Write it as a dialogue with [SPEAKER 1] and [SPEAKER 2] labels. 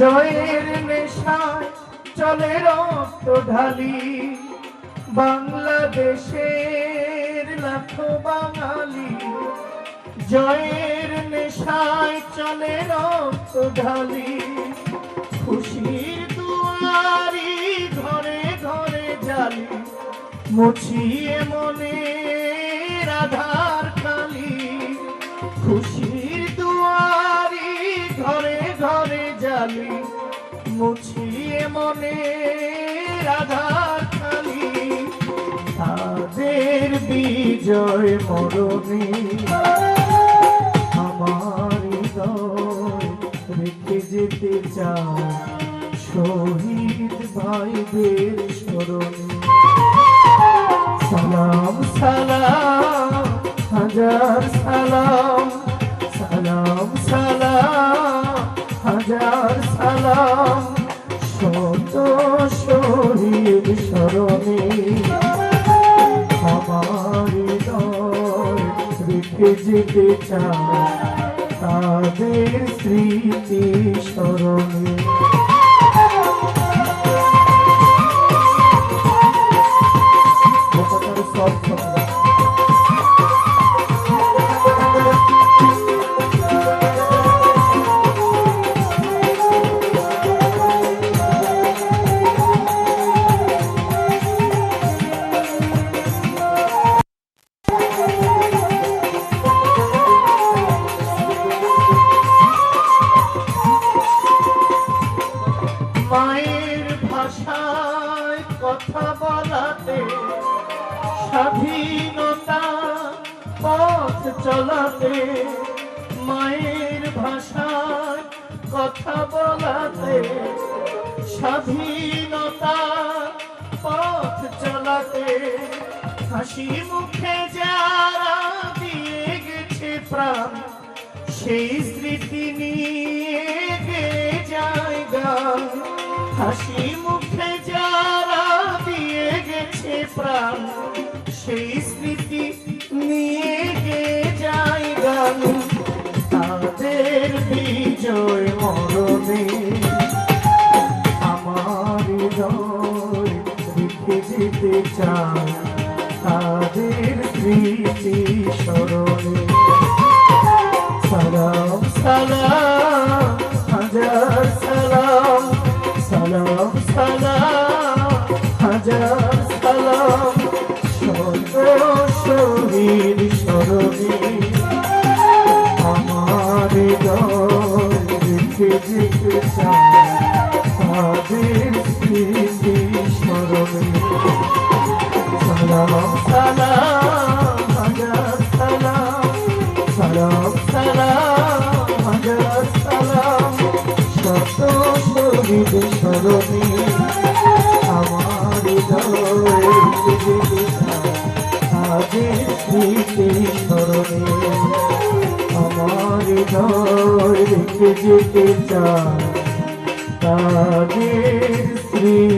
[SPEAKER 1] জয়ের নেশায় চলে রক্ত ঢালি। বাংলাদেশের লাখো বাঙালি জয়ের নেশায় চলে রক্ত ঢালি। খুশির দুয়ারি ঘরে ঘরে জালি মুছিয়ে মনে রাধার ঘরে মুছিয়ে মনে রাধার খালি। তাদের বিজয় মরণে আমার রেখে যেতে চাও। শহীদ ভাইদের যেতে চায় তাদের স্মৃতি স্মরণে। মায়ের ভাষায় কথা বলাতে স্বাধীনতা পথ চলাতে মায়ের ভাষায় কথা বলাতে স্বাধীনতা পথ চলাতে হাসি মুখে যারা দিয়ে গেছে প্রাণ, সেই স্মৃতি নিয়ে গে যায় গান। হাসি মুখে যারা দিয়ে গেছে প্রাণ, সেই স্মৃতি নিয়ে গে গান? তাদের বিজয় মরণে আমার যেতে চায়, তাদের স্মৃতি স্মরণে। সালাম সালাম। সালাম শহীদ স্মরণে আমার তাদের স্মৃতি স্মরণে সালাম সালাম হাজার সালাম সালাম সালাম হাজার সালাম শত শহীদ স্মরণে আমার রেখে যেতে চায় তাদের স্মৃতি